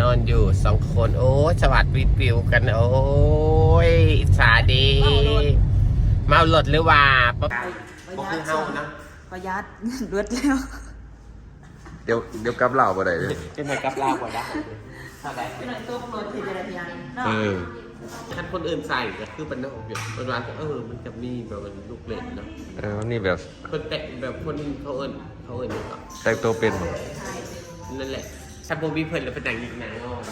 นอนอยู่สองคน โอ้ยสวัสดีปิวกัน โอ้ยอิจฉาดี เมาหลดหรือว่าปะบ่คือเฮานะประหยัดรวดเร็วเดี๋ยวเดี๋ยวกลับเหล่าบ่ได้เลยเป็นไงกับลาวกว่าได้เท่าไหร่เป็นหน่อยตัวรถที่จะได้พยานเนาะเออถ้าคนอื่นใส่ก็คือเป็นนอกอยู่เป็นร้านก็เออมันจะมีแบบว่าลูกเล่นเนาะเออนี่แบบคนแต่แบบคนเขาเอิญเขาเอิญนี่ก็แต่งตัวเป็นบ่นั่นแหละ ถ้าโบมีเพิ่นแล้วเป็นหนังอีกหนังงอไป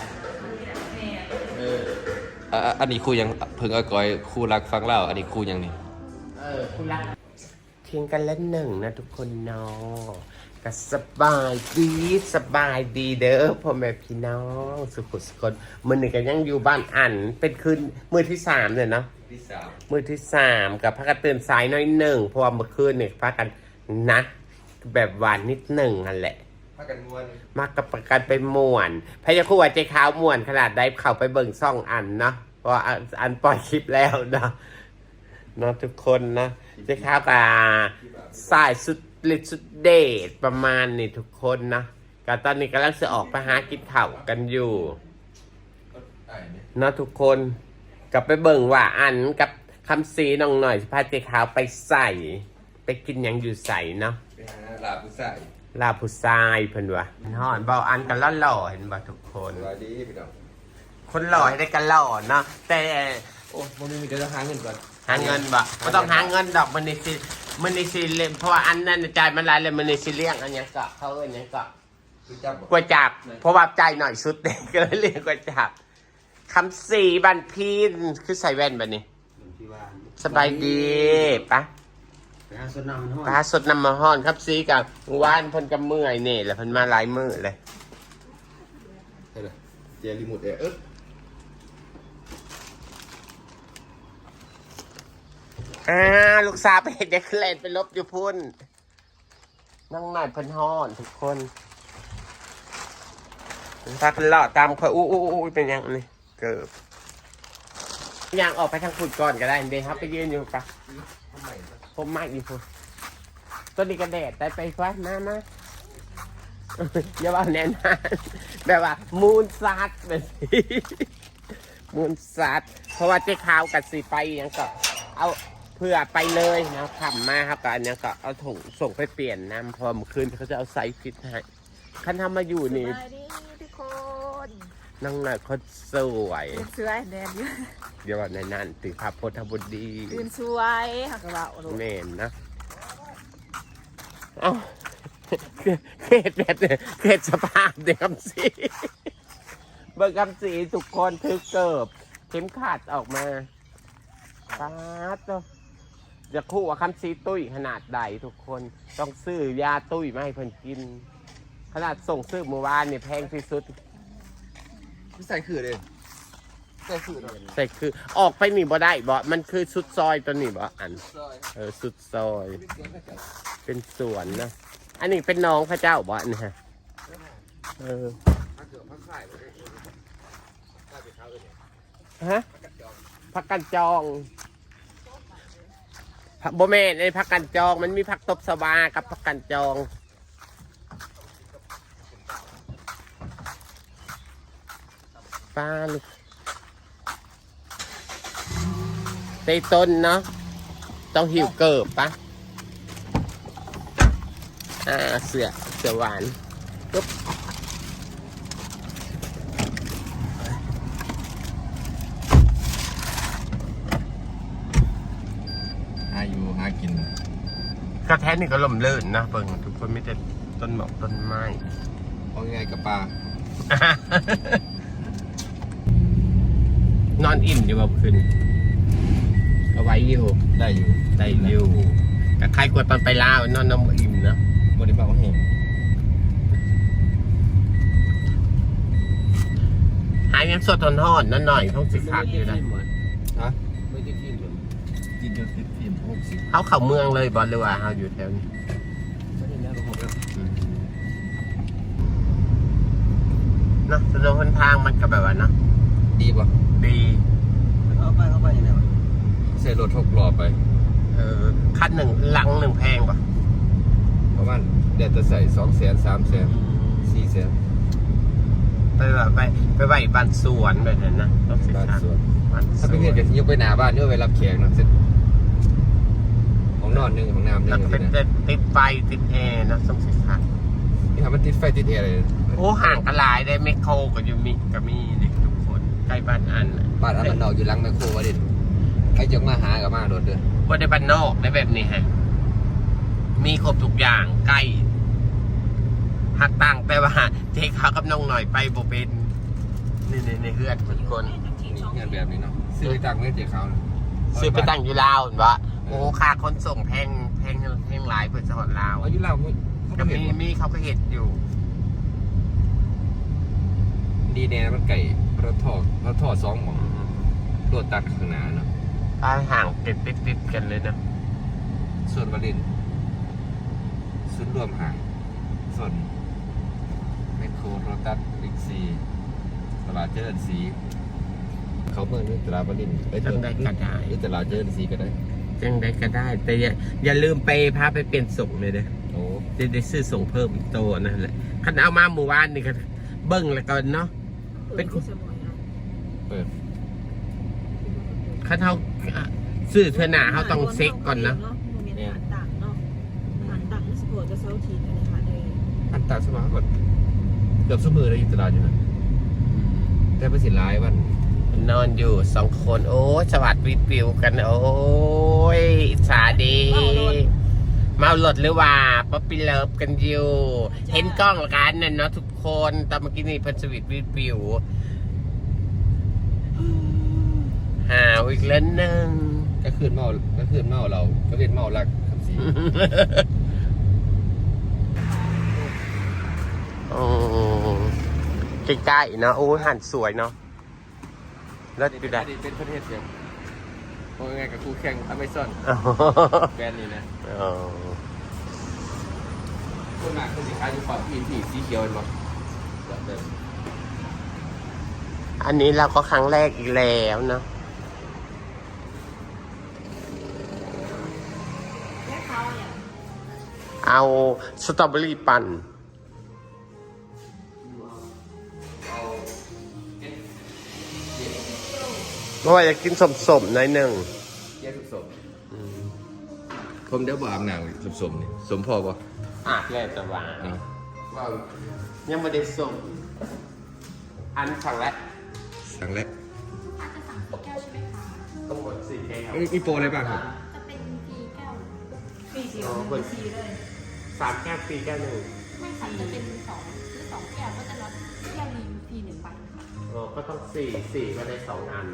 เออ อะอะอันนี้ครูยังเพิ่งเอาก้อยครูรักฟังเล่าอันนี้ครูยังนี่ เออคุณรักทิ้งกันเล่นหนึ่งนะทุกคนเนาะก็สบายดีสบายดีเด้อพ่อแม่พี่น้องสุขุสุคนมือหนึ่งก็ยังอยู่บ้านอันเป็นคืนมือที่สามเลยเนาะ ที่สามมือที่สามกับพักกันตื่นสายหน้อยหนึ่งเพราะว่าเมื่อคืนเนี่ยพักกันนะ แบบหวานนิดหนึ่งนั่นแหละ พากันมวนมากกับประกันไปม่วนพยาคู่ว่าใจขาวม่วนขนาดได้เข้าไปเบิ่งซ่องอันเนาะเพราะว่าอันอันปล่อยคลิปแล้วเนาะเนาะทุกคนนะใจขาวกับสายสุดฤทธิ์สุดเดชประมาณนี้ทุกคนนะก็ตอนนี้กำลังจะออกไปหากินข้าวกันอยู่ไอ้นี่เนาะทุกคนกลับไปเบิ่งว่าอันกับคำซีน้องหน่อยสิพาเจ๊ขาวไปใส่ ไปกินหยังอยู่ใส่เนาะไปหาลาผู้ชาย ลาผู้ชายเพิ่นว่าฮอนเบาอันกันล่อหล่อๆเห็นบ่ทุกคน สวัสดีพี่น้องคนหล่อให้ได้กันหล่อเนาะแต่โอ้บ่มีเดี๋ยวจะหาเงินก่อนหาเงินบ่บ่ต้องหาเงินดอกมันนี่สิมันนี่สิเล่มเพราะว่าอันนั้นจ่ายมันหลายเลยมันนี่สิเลี้ยงอันหยังก็เขาเอิ้นหยังก็รู้จักบ่ก๋วยจับ เพราะว่าจ่ายหน่อยสุดเด็กก็เลยเรียกก๋วยจับคำสีบันพีนคือใส่แว่นบัดนี้ ที่ว่า สบายดีปะ ไปหาสวนน้ำมันห้อยปลาสดน้ำมาห้อนครับซีกับว่านเพิ่นกับเมื่อยนี่แหละเพิ่นมาหลายมือเลยใช่เลยเจรีโมทเอร์เอ๊ะอ่าลูกสาวไปเห็นเด็กเล่นไปลบอยู่พุ่นนั่งหน่อยเพิ่นห้อนทุกคนพักเลาะตามคอยอู้อู้อู้เป็นยังนี่เกิบย่างออกไปทางฝุ่นก่อนก็ได้เดี๋ยวครับไปยืนอยู่ปะ ผมมากอีกพุ่นต้นนี้กระแดดได้ไปฟ้ามามาอย่าว่าแน่นแบบว่า มูนซัดแบบนี้มูนซัดเพราะว่าเจ๊ขาวกับสีไปยังก็ เอาเพื่อไปเลยนะขับมาครับกับอันนี้ก็เอาถุงส่งไปเปลี่ยนน้ำพอมคืนเขาจะเอาไซส์ฟิตให้คันทำมาอยู่นี่ นั่งหน่อยเขาสวย ตื่นสวยแดนเยอะเดี๋ยวว่าในนั้นตือพระโพธบุตรดีตื่นสวยหักกระเป๋าลูกเมนนะ เอ้าเขตแบบเนี่ยเขตสภาพเด็กคำสีเบิกคำสีทุกคนถือเกิบเข็มขัดออกมาปาดเนาะจะคู่ว่าคำสีตุ้ยขนาดใดทุกคนต้องซื้อยาตุ้ยมาให้เพิ่นกิน ขนาดส่งซื้อเมื่อวานเนี่ยแพงที่สุด พี่ใส่คือเลยใส่คือเลยใส่คือออกไปนี่บ่ได้บ่ มันคือสุดซอยตัวนี้บ่อัน ซอยเออสุดซอย เป็นสวนนะ อันนี้เป็นน้องพระเจ้าบ่อันนี้ฮะเออพักเกือบพักขายไปเลยขายไปเช้าเลยฮะพักกันจองผักโบแม่นไอ้พักกันจอง มันมีพักตบสวากับพักกันจอง ป้าลูกเตยต้นเนาะต้องหิวเกิบปะอ่าเสือเสือหวานปุ๊บหาอยู่หากินกระแทกนี่ก็ลมลื่นนะเบิ่งทุกคนไม่แต่ต้นหมอกต้นไม้เอาไงกับปลา นอนอิ่มอยู่แบบคืนก็ไว้อยู่ได้อยู่ได้อยู่แต่ใครกลัวตอนไปล่าวนอนน้ำอิ่มนะบริบาลว่าเห็นหายยังสดทนทอดนั่นหน่อยต้องสิคักอยู่นะฮะไม่ได้กินเลยกินจนติดฟิล์มหกสิบเขาเข้าเมืองเลยบอลหรือว่าเขาอยู่แถวนี้ไม่ได้แล้วผมอืมเนอะถนนหนทางมันก็แบบว่าเนอะ ดีป่ะดีเข้าไปเข้าไปยังไงวะใส่รถหกล้อไป เออคันหนึ่งหลังหนึ่งแพงปะประมาณเดือนจะใส่สองแสนสามแสนสี่แสนไปแบบไปไปไหวบ้านสวนแบบนั้นนะต้องสิบ้านครับสวนบ้านสถ้าเป็นวเงินนก็สิยกไปหน้าบ้านเนื้อไปรับแขกเนาะเสร็จของนอนหนึงของน้ำหนึแล้วงก็เป็นนี่นะติดไฟติดแอร์นะต้องสิครับนี่ทำมันติดไฟติดแอร์เลยโอ้ห่างกันหลายได้เมคโครกับยูมิกับมีนี่ทุกคน ใกล้บ้านอันน่ะบ้านอันมันนอกอยู่หลังแมคโครวาดินใครจะมาหากับมาโดดเด้อว่าได้บ้านนอกได้แบบนี้ฮะ มีครบทุกอย่างใกล้หักต่างแต่ว่าเจ๊เขากับน้องหน่อยไปบ่เป็นนี่ในในเฮือนทุกคนนี่งานแบบนี้เนาะซื้อไปตังค์ไม่เจ๊เขานะซื้อไปตั้งอยู่ลาวเห็นปะโอ้ค่าขนส่งแพงแพงแพงหลายเพื่อสหอดลาวเอาอยู่ลาวมึงเขาก็ก็เห็นมีว่ามีเขาก็เห็นอยู่ ดีแน่มันไก่ รถทอดรถทอดสองหมองรถตัดข้างหน้าเนาะถ้าห่างติดติดติดกันเลยนะส่วนวาดินส่วนรวมห่างส่วนแมคโครรถตัดบิ๊กซีตลาดเจริญศรีเขาเมืองนี่ตลาดวาดินเอ้ยจังได้ก็ได้นี่ตลาดเจริญศรีก็ได้จังได้ก็ได้ แต่อย่าอย่าลืมไปพาไปเปลี่ยนส่งเลยเด้อโอ้จะได้ซื้อส่งเพิ่มโตนั่นแหละคันเอามาหมู่บ้านนี่ก็เบิ้งแล้วก็เนาะเป็นคน เปิดคันเขาอะซื้อเทอหนาเขาต้องเซ็กก่อนนะเนี่ยหันต่างเนาะหันต่างสปอร์ตจะเซาทีนอะไรค่ะเลยอันตราสมาก่อนเกือบสมือเลยอยู่ตลาดอยู่นะแต่เป็นสินร้ายวันนอนอยู่สองคน โอ้ยสวัสดีปิวกัน โอ้ยอิจฉาดีเมาหลดหรือว่าป๊อปปี้เลิฟกันอยู่ เห็นกล้องละกันน่ะเนาะทุกคนแต่เมื่อกี้นี่เพันสวิตวิปิว หาวอีกแล้วหนึ่งก็คืนเมาก็คืนเมาเราก็เป็นเมารักคำสีโอ้ใกล้ๆเนาะโอ้ยหันสวยเนาะแล้วดูได้เป็นประเทศเดียวเพราะไงกับคู่แข่งอเมซอนแบรนด์นี้นะอ๋อคนหนักคือสินค้าอยู่ฝั่งพี่พี่สีเขียวเห็นบ่แบบเดิมอันนี้เราก็ครั้งแรกอีกแล้วเนาะ แค่ เขาเนี่ยเอาสตรอเบอรี่ปั่นเอาเอ็ดเย็ดเพราะว่าอยากกินสมๆหน่อยหนึ่งเย็ดสมผมเดี๋ยวบอกอาบน้ำสมสมๆนี่สมพอป่ะอาบแล้วจะวางอ่าว่ายังไม่ได้ส่งอันสั่งแล้วสั่งแล้วต้องหมดสี่แก้ว เอ้ยมีโปรอะไรบ้างครับ ปีสี่ของปีสี่เลยสามแก้วฟรีแก้วหนึ่งไม่ค่ะจะเป็นสองซื้อสองแก้วก็จะรับแก้วรีฟรีหนึ่งใบค่ะอ๋อก็ต้องสี่สี่ก็ได้สองอัน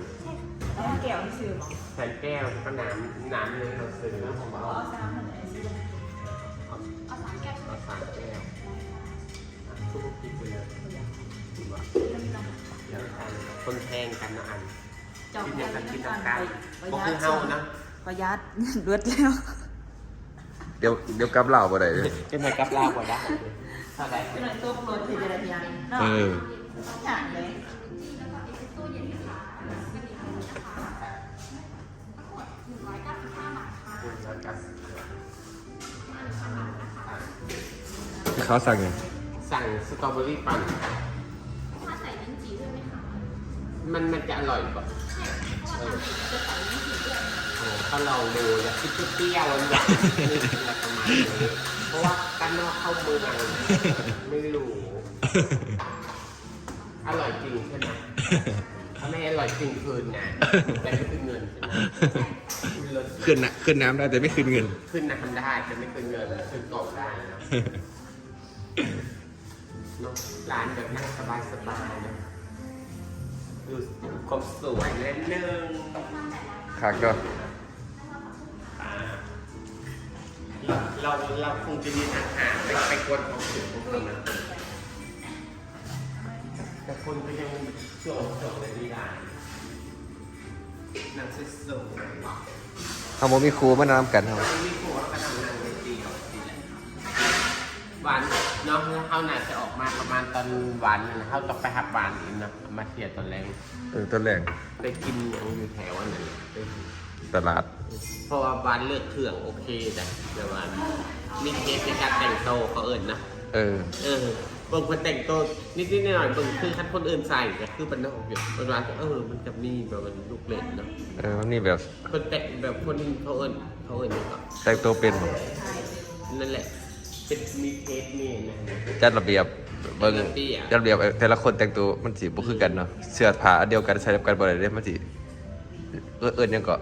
แล้วแก้วที่ซื้อบอกแทนแก้วก็น้ำน้ำเลยเราซื้อนะผมเอาเอาซ้ำมันไหนซื้อเอาเอาสามแก้วเอาสามแก้วอะทุกทีไปเลยถือว่าเดี๋ยวทานคนแทงกันนะอันจองกินอแก้ย่างวกันกินน้ำตาน้ำลกันประก็หยัคือดเฮานะประหยัดรวดเร็วเดี๋ยวเดี๋ยวกลับเหล่าบ่ได้จะไหนกับลาวกว่าได้เท่าไหร่เป็นหน่อยตัวรถที่จะได้ยังเนาะเอออย่างเลยแล้วก็เอสเปรสโซ่เย็นค่ะเป็นอีกอันนะคะทั้งหมดหนึ่งร้อยเก้าสิบห้าบาทค่ะเขาสั่งไงสั่งสตรอเบอรี่ปั่นถ้าใส่ลิ้นจี่ด้วยไหมคะ มันมันจะอร่อยกว่าใช่เพราะว่าจะใส่ลิ้นจี่ด้วยเออถ้าลองดูอยากกินเปรี้ยวๆหวานๆนี่อะไรประมาณนี้เพราะว่ากันนอกเข้าเมืองไม่รู้ อร่อยจริงใช่ไหมถ้าไม่อร่อยจริงคืนนะแต่ไม่คืนเงินใช่ไหมเลิศขึ้นนะขึ้นน้ำได้แต่ไม่ขึ้นเงินขึ้นนะทำได้แต่ไม่คืนเงินคืนกล่องได้นะเนอะร้านแบบนั่งสบายๆนะ ดูความสวยเล่นนึงคักก็เราเราคงจะมีทางหาไปไปกวนของสุดของคนนะแต่คนก็ยังช่วงช่วงในนี้ได้นางสวยๆเขาบอกมีครูมานำกันครับมีผัวก็ทำงานในปีออกปีแหละหวาน เนาะเขาน่าจะออกมาประมาณตอนหวานนะเขาต้องไปหักหวานอีกเนาะมาเทียตอนแรงเออต้นแรงไปกินอย่างอยู่แถวอันนั้นไปตลาด เพราะว่าหวานเลือกเครื่องโอเคแต่แต่ว่ามีเทสในการแต่งโตวเขาเอิญนะ เออ เออคบางคนแต่งตัวนิดๆหน่อยๆบางคือคันคนอื่นใส่ก็คือเป็นนอกอยู่บางร้านก็เออมันจะมีแบบมันลูกเล่นเนาะเออมันนี่แบบคนแต่งแบบคนเขาเอิญเขาเอิญนี่ก็แต่งตัวเป็นบ่นั่นแหละ เป็นมีเทสมีนะจัดระเบียบเบิ่งจัดระเบียบจัดระเบียบเออแต่ละคนแต่งตัวมันสิบ่คือกันเนาะเสื้อผ้าอันเดียวกันใส่แบบกันบ่ได้เด้มันสิเออเอิ้นหยังก็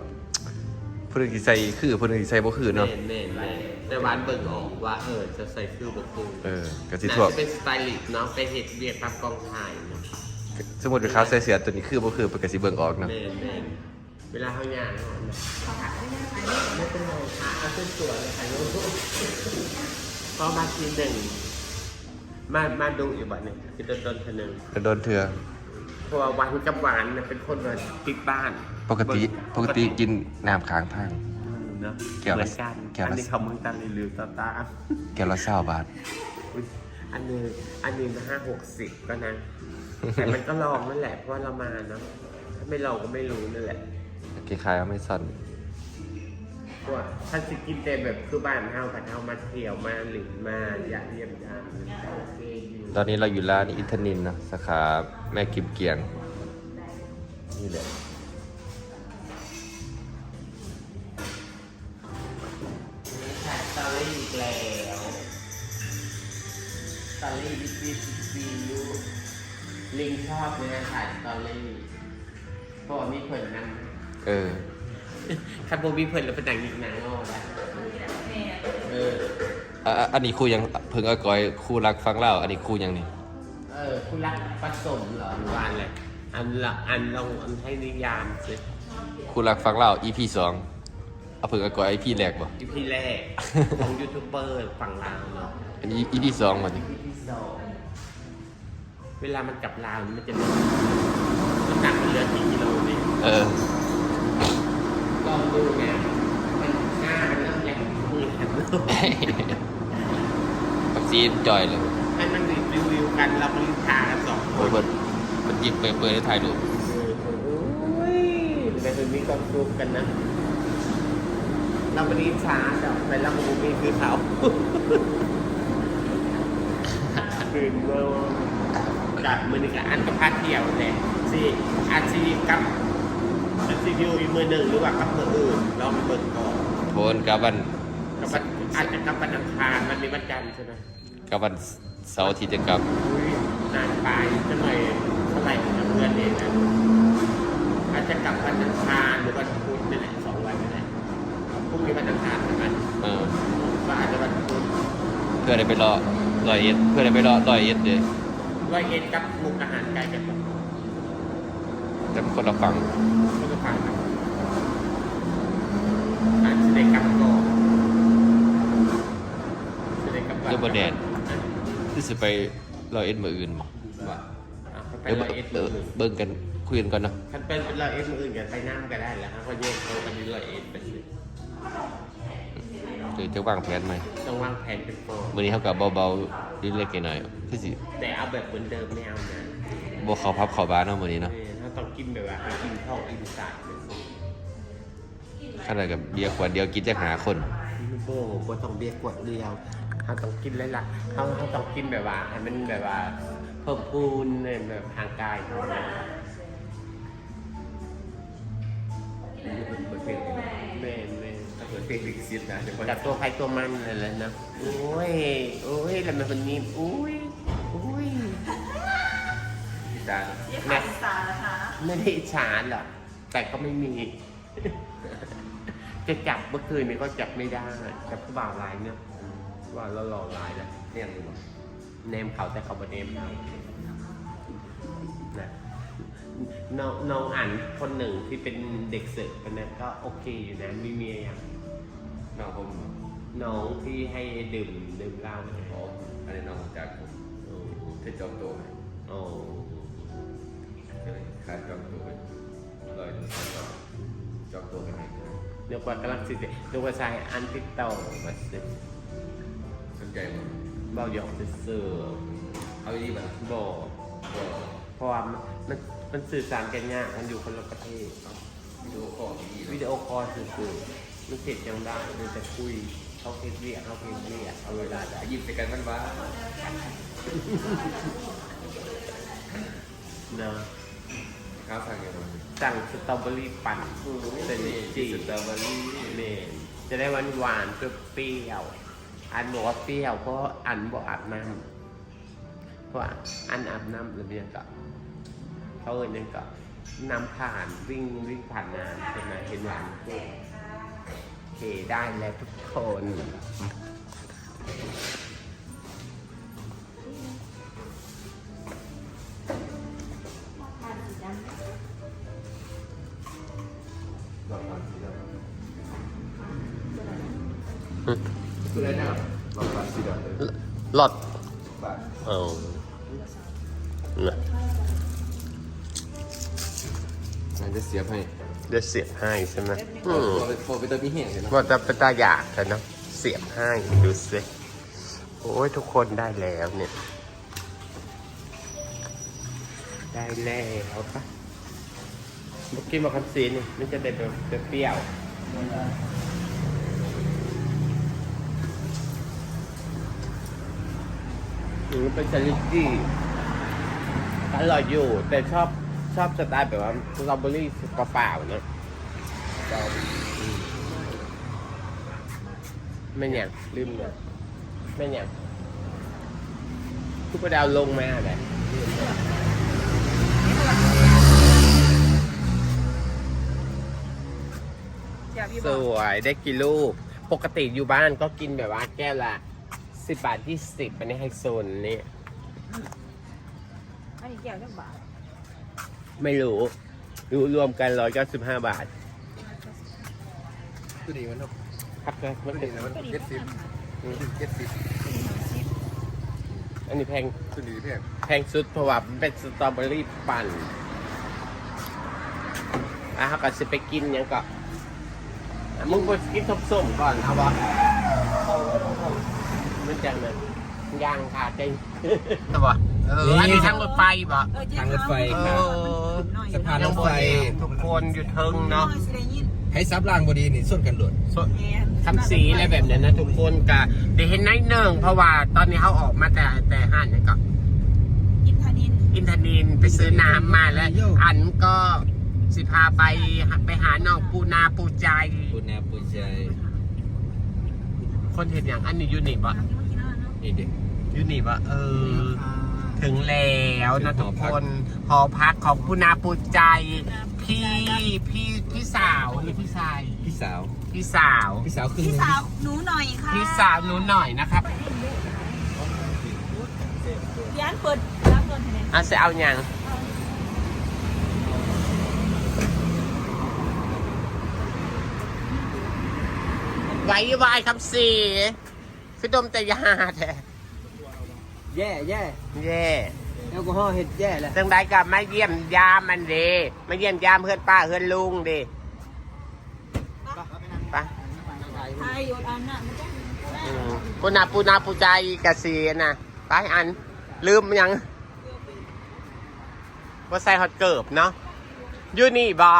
ผู้หนึงสิใส่คือผู้หนึงสิใส่บ่คือเนาะแน่แน่แน่แต่หวานเบิ่งออกว่าเออจะใส่คือบ่คือเออก็สิน่าทั่วจะเป็นสไตลิสต์เนาะไปเฮ็ดเวียกตามกองถ่ายเนาะสมมุติว่าเขาใส่เสื้อตัวนี้คือบ่คือเพิ่นก็สิเบิ่งออกเนาะแน่แน่เวลาเขาย่างเขาเนี่ยไม่เป็นไรค่ะเอาเส้นสวยเลยค่ะลู กพอมาทีหนึ่ง มามาดูอีกวันหนึ่งคือต้นต้นๆหนึ่งโดนเถื่อเพราะว่าหวานกับหวานเนี่ยเป็นคนมาติดบ้านปกติปกติกินน้ำค้างทาง เนอะแก้วเห Dạ, ละมือนกันแก้วละอันนี้เขามึงตันหรือตาตาแก้วละ20บาทอุ๊ยอันนี้อันนี้มาห้าหกสิบก็นะ แต่มันก็ลองนั่นแหละเพราะว่าเรามาเนาะถ้าไม่ลองก็ไม่รู้นั่นแหละ คล้ายๆอเมซอนเพราะว่าถ้าสิกินแต่แบบคือบ้านเฮากับเฮามาเที่ยวมาหรือมาอยากเยี่ยมยามโอเคอยู่ตอนนี้เราอยู่ร้านอินทนินนะสาขาแม่กิมเกียง นี่แหละถ่ายสตอรี่อีกแล้วสตอรี่บิ๊กบิ๊กบิ๊กยูลิงชอบเลยนะถ่ายสตอรี่เพราะว่ามีเพิ่นนำ เออ ถ้าโบมีเพิ่นแล้วเป็นหนังอีกหนังงอแล้วเออ อะอะอันนี้ครูยังเพิ่งเอาก้อยครูรักฟังเล่าอันนี้ครูยังนี่เออคุณรักผสมเหรอหรือว่าอะไรอันละอันลองอันให้นิยามสิครูรักฟังเล่า EP สองเอาเพิ่งเอาก้อย EP แรกบ่อีพีแรก ของยูทูบเบอร์ฝั่งลาวเนาะอันนี้ EP สองวันนี้อีพีสองเวลามันกลับลาวมันจะมีน้ำหนักมันเหลือกี่กิโลนี่เออ ลองดูไงมันหน้ามันเริ่มแรงมือหัน วัค ซีนจอยเลยให้มันรีวิวกันเรามาลินทากันสองคโอ้ยนเปิดเปิดยิบเปิดเปิดได้ถ่ายรูปโอ้ยแต่คืนนี้ก็รูปกันนะ เราไม่ได้ช้าดอกแต่เราบูมีคือเขาคืนเมื่อกับมือหนึ่งกับอันกับพาเที่ยวเลยสิอาชีกับอาชีวิวอีกมือหนึ่งหรือว่ากับมืออื่นลองไปเบิ่งก่อน โทนกับวันกับวันอาจจะกับวันอังคารมันมีวันจันทร์ใช่ไหม กับวันเสาร์อาทิตย์จะกลับอุ้ยนานไปจะหน่อยเท่าไหร่กับเพื่อนเองนะอาจจะกลับวันอังคารหรือวันพุธนี่แหละสองวันนี่แหละพรุ่งนี้วันอังคารใช่ไหมเออก็อาจจะวันพุธเพื่อได้ไปรอรอยเอ็ดเพื่อได้ไปรอรอยเอ็ดเด้ร้อยเอ็ดกับมุกอาหารไกลกันปะแต่คนละฟังก็จะผ่านกันอาจจะได้กลับก่อนจะได้กลับเรื่องบแดน คือสิไปรอยเอ็ดมืออื่นบ่ว่าอะไปเดี๋ยวร้อยเอ็ดเอมืออเบิ่งกันคุยกันก่อนเนาะคันเป็นเป็นร้อยเอ็ดมืออื่นกันไปน้ำก็ได้แล้วครับก็แยกตัวกันที่ร้อยเอ็ดไปสิเดี๋ยวจะวางแผนไหมต้องวางแผนเป็นโปรมื้อนี้เฮากับเบาๆเล็กๆหน่อยๆคือสิแต่เอาแบบเหมือนเดิมไม่เอานะบ่เข้าพับเข้าบ้านเนาะมื้อนี้เนาะเออถ้าต้องกินแบบว่าให้กินข้าวกินสายไปสิขนาดกับเบียร์ขวดเดียวกินจะหาคน โบ้โบ้ต้องเบียร์ขวดเดียว เขาต้องกินเลยล่ะเขาเขาต้องกินแบบว่าให้มันแบบว่าเพิ่มพูนเนี่ยแบบทางกายเขาเนี่ยแม่แม่ถ้าเกิดเป็นลิกซิตนะเดี๋ยวกับตัวใครตัวมันเลยแหละนะโอ้ยโอ้ยแล้วมันเป็นนี้อุ้ยอุ้ยพี่ตายี่แม่ห้อสานะคะไม่ได้อิจฉาหรอกแต่ก็ไม่มี จะจับเมื่อคืนนี้ก็จับไม่ได้จับผู้บ่าวลายเนี่ย ว่าเราหล่อลายนะเนี่ยดูบอกเนมเขาแต่เขาบ่เนมเรานะน้องน้องอ่านคนหนึ่งที่เป็นเด็กเสิร์ฟคนนั้นก็โอเคอยู่นะมีเมียยังน้องผมน้องที่ให้ดื่มดื่มเหล้าเนี่ยอ๋ออันนี้น้องจากผมโอ้ที่จองตัวให้โอ้ก็เลยขาดจองตัวไปลอยจองตัวกันให้เรียกว่ากำลังสิเดเรียกว่าใช้อันติดต่อมาสิสน ใจบ่เบาหยอกซื่อเอาดีบ่ล่ะๆบอกบ่เพราะว่ามันมันมันสื่อสารกันยากมันอยู่คนละประเทศวิดีโอคอลดีวิดีโอคอลสื่อๆมันเสร็จยังได้โดยแต่คุยเขาเกลียดเขาเกลียดเอาเวลาจะยิ้มใส่กันมันบ้าเนาะข้าวสั่งยังไง สั่งสตรอเบอรี่ปั่นเซนจีสตรอเบอรี่ เมนจะได้หวานหวานๆเปรี้ยวๆ อันบอกว่าเปรี้ยวเพราะอันบอกอาบน้ำเพราะอันอาบน้ำหรือยังก็เขาเอ่ยยังก็น้ำผ่านวิ่งวิ่งผ่านน้ำใช่ไหมเห็นหวานโอเคได้แล้วทุกคน คืออะไรนะลองฟังสีดำเลยหลอดบาทเอานะมันจะเสียบให้เดี๋ยวเสียบให้ใช่ไหมพอไปพอไปเติมมีแห้งเลยนะว่าจะเป็นตาอยากกันเนาะเสียบให้ดูสิโอ้ยทุกคนได้แล้วเนี่ย ได้แล้วปะเมื่อกี้มาคันซีนี่มันจะได้แบบเปรี้ยวหรื อเป็นสลิดจี้อร่อยอยู่ แต่ชอบชอบสไตล์แบบว่าสตรอเบอรี่เปล่าๆเนอะไม่เนี่ยลืมเลยไม่เนี่ยทุกประดาวลงมาเลยอยากพี่สบอกวยได้กี่ลูก ปกติอยู่บ้านก็กินแบบว่าแก้วละ สิบบาทที่สิบอันนี้ไฮโซนนี่อันนี้แก้วจักบาทไม่รู้รู้รวมกันร้อยเก้าสิบห้าบาทตัวนี้มันเนาะครับครับมันตัวเป็นนี้นะมันเจ็ดสิบเจ็ดสิบอันนี้แพงตัวนี้แพงแพงสุดเพราะว่ามันเป็นสตรอเบอรี่ปั่นอะเขาก็จะไปกินหยังก็อะมึงไปกินส้มๆก่อนเอาวะ มันจังเลยย่างขาดใจเอาวะเอออันนี้ทางรถไฟบ่เออเจ๊ทางรถไฟเอครับอสะพานรถไฟทุกคนอยู่เทิงเนาะสิได้ยินให้ซับรางบดีนี่ส้นกันหลดแม่นทำสีอะไรแบบนี้นะทุกคนกะเดี๋ยวเห็นน้อยหนึ่งเพราะว่าตอนนี้เขาออกมาแต่แต่ห้านนี่ก็อินทนินอินทนินไปซื้อน้ำมาแล้ว อันก็สิพาไปหาไปหาน้องปูนาปูใจปุณาปุญใจ คนเห็นอย่างอันนี้ยูนิบะ นี่เด็กยูนิบะเออ ถึงแล้วนะทุกคนหอพักของปูนาปูใจ พี่พี่พี่สาวหรือพี่ชายพี่สาว พี่สาว พี่สาวครึ่งพี่สาวหนูหน่อยค่ะพี่สาวหนูหน่อยนะครับร้านเปิดร้านเปิดที่ไหนอะจะเอาอย่างไว้ไวายครับสี คือดมแต่ยาแท้แย่แย่แย่แอลกอฮอล์เห็ดแย่แหละจังได้กับมาเยี่ยมยามมันเดมาเยี่ยมยามเพื่อนป้าเพื่อนลุงเดไปไทยโยนอันน่ะมันต้องอืมปูนาปูนาปูใจกะสีนะไปอัน ลืมยังว่าใส่ฮอตเกิบเนาะอยู่นี่บอ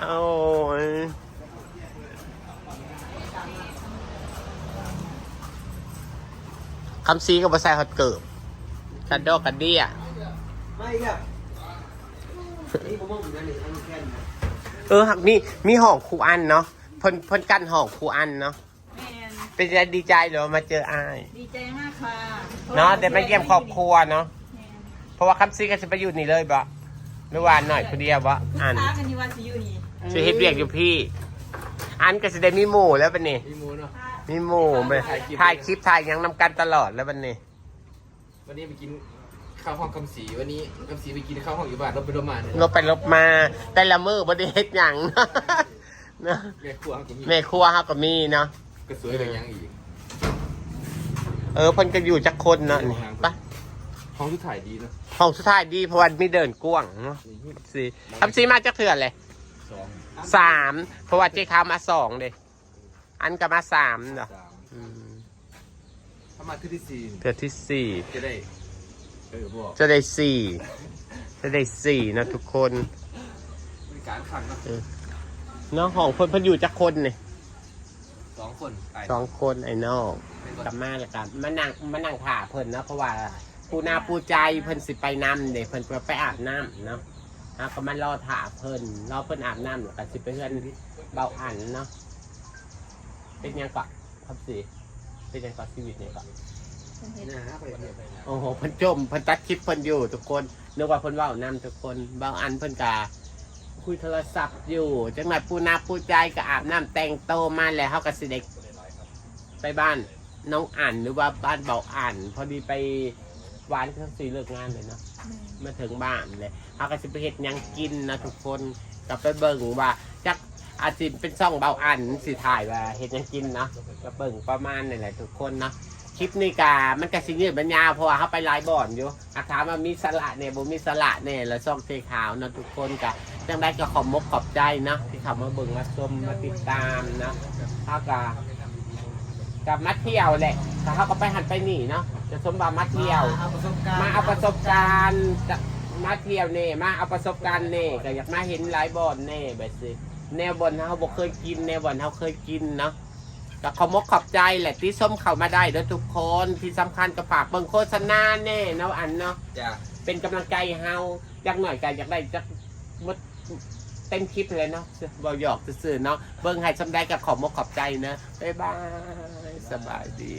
โอ้ย คำซีกับว่าใส่ฮอตเกิบกันดอกกันเดียไม่อีกอะนี่ผมมองอยู่นั่นนี่อันนี้แค่นี้นะเออหักมีมีห้องครูอันเนาะเพ่นเพ่นกั้นห้องครูอันเนาะแม่นเป็นใจดีใจเหรอมาเจออายดีใจมากค่ะเนาะเดี๋ยวมาเยี่ยมครอบครัวเนาะแม่นเพราะว่าคำซีก็จะไปอยู่นี่เลยบ่หรือว่าหน่อยคนเดียวบ่ปรึกอันษากันอยู่ว่าสิอยู่นี่ชื่อเฮ็ดเรียกอยู่พี่ อันก็จะได้มีหมู่แล้วบัดนี้มีมูเนาะ มีหมู่ไปถ่ายคลิปถ่ายหยังนำกันตลอดแล้วบัดนี้วันนี้ไปกินข้าวห้องคำสีวันนี้คำสีไปกินข้าวห้องอยู่บ้านรถไปรถมาเนี่ยลบไปลบมา แต่ละมือบ่ได้เฮ็ดหยังเนาะแม่ครัวเขาก็มีแม่ครัวเฮาก็มีเนาะ ก็สวยแบบยังอีกเออเพิ่นก็อยู่จักคนเนาะนี่ไปห้องที่ถ่ายดีเนาะห้องสุดท้ายดีเพราะว่ามีเดินกว้างเนาะสิคำซีมาจักเถื่อนเลยสองสามเพราะว่าเจ๊ค้ามาสองเด้ อันก็มาสามเนาะสามอืมถ้ามาที่ที่สี่เถื่อที่สี่จะได้เออบอกจะได้สี่จะได้สี่นะทุกคนมีการขังเนาะเนาะห้องเพิ่นเพิ่นอยู่จักคนเนี่ยสองคนไอ้สองคนไอ้นอกเป็นกลับมาแล้วกันมานั่งมานั่งถ่าเพิ่นเนาะเพราะว่าปูนาปูใจเพิ่นสิไปน้ำเด็เพิ่นไปอาบน้ำเนาะฮะก็มารอถ่าเพิ่นรอเพิ่นอาบน้ำแล้วก็สิไปเพื่อนเบาอันเนาะ เป็นยังก่อนครับสิเป็นยังก่อนชีวิตเนี่ยก่อนนะไปเนี่ยโอ้โหเพิ่นจมเพิ่นตัดคลิปเพิ่นอยู่ทุกคนนึกว่าเพิ่นเว้านํทุกคนเบาอันเพิ่นกาคุยโทรศัพท์อยู่ จังหวัดปูนาปูใจก็อาบน้ำแต่งโตวมาแล้วเฮาก็สิได้ไปบ้านน้องอ่านหรือว่าบ้านเบาอ่าน พอดีไปหวานเครื่องสีเลิกงานเลยเนาะ มาถึงบ้านเลยเฮาก็สิไปเฮ็ดหยังกินนะทุกคนก็ไปเบิ่งว่าจัก อาจสิเป็นช่องเบาอ่านสิถ่ายว่าเฮ็ดหยังกินเนาะก็เบิ่งประมาณนี่แหละทุกคนเนาะคลิปนี้กามันกะสิยืดบรรยาวเพราะว่าเขาไปไลายบ่อนอยู่อาถามว่ามีสละเนี่ยบ่มีสละเนี่ยแล้วซ่องเทขาวเนาะทุกคนกะจังได้ก็ขอบมกขอบใจเนาะที่เขามาเบิ่งมาชมมาติดตามเนาะเขากะกับมาเที่ยวแหละแต่เขาก็ไปหันไปหนีเนาะจะสมบัติมาเที่ยวเอาประสบการณ์มาเอาประสบการณ์จะมาเที่ยวเน่มาเอาประสบการณ์เน่ก็อยากมาเห็นหลายบ่อนเน่แบบสิ แนวบ่อนเขาบอกเคยกิน แนวบ่อนเขาเคยกินเนาะก็ขอมกขอบใจแหละที่ส้มเข้ามาได้เด้อทุกคนที่สำคัญก็ฝากเบิ่งโฆษณาแน่เนาะอันเนาะจ้าเป็นกำลังใจให้เฮาจักหน่อยก็อยากได้จักมดเต็มคลิปเลยเนาะบ่หยอกซื่อๆเนาะเบิ่งให้สำได้ก็ขอมกขอบใจนะบ๊ายบายสบายดี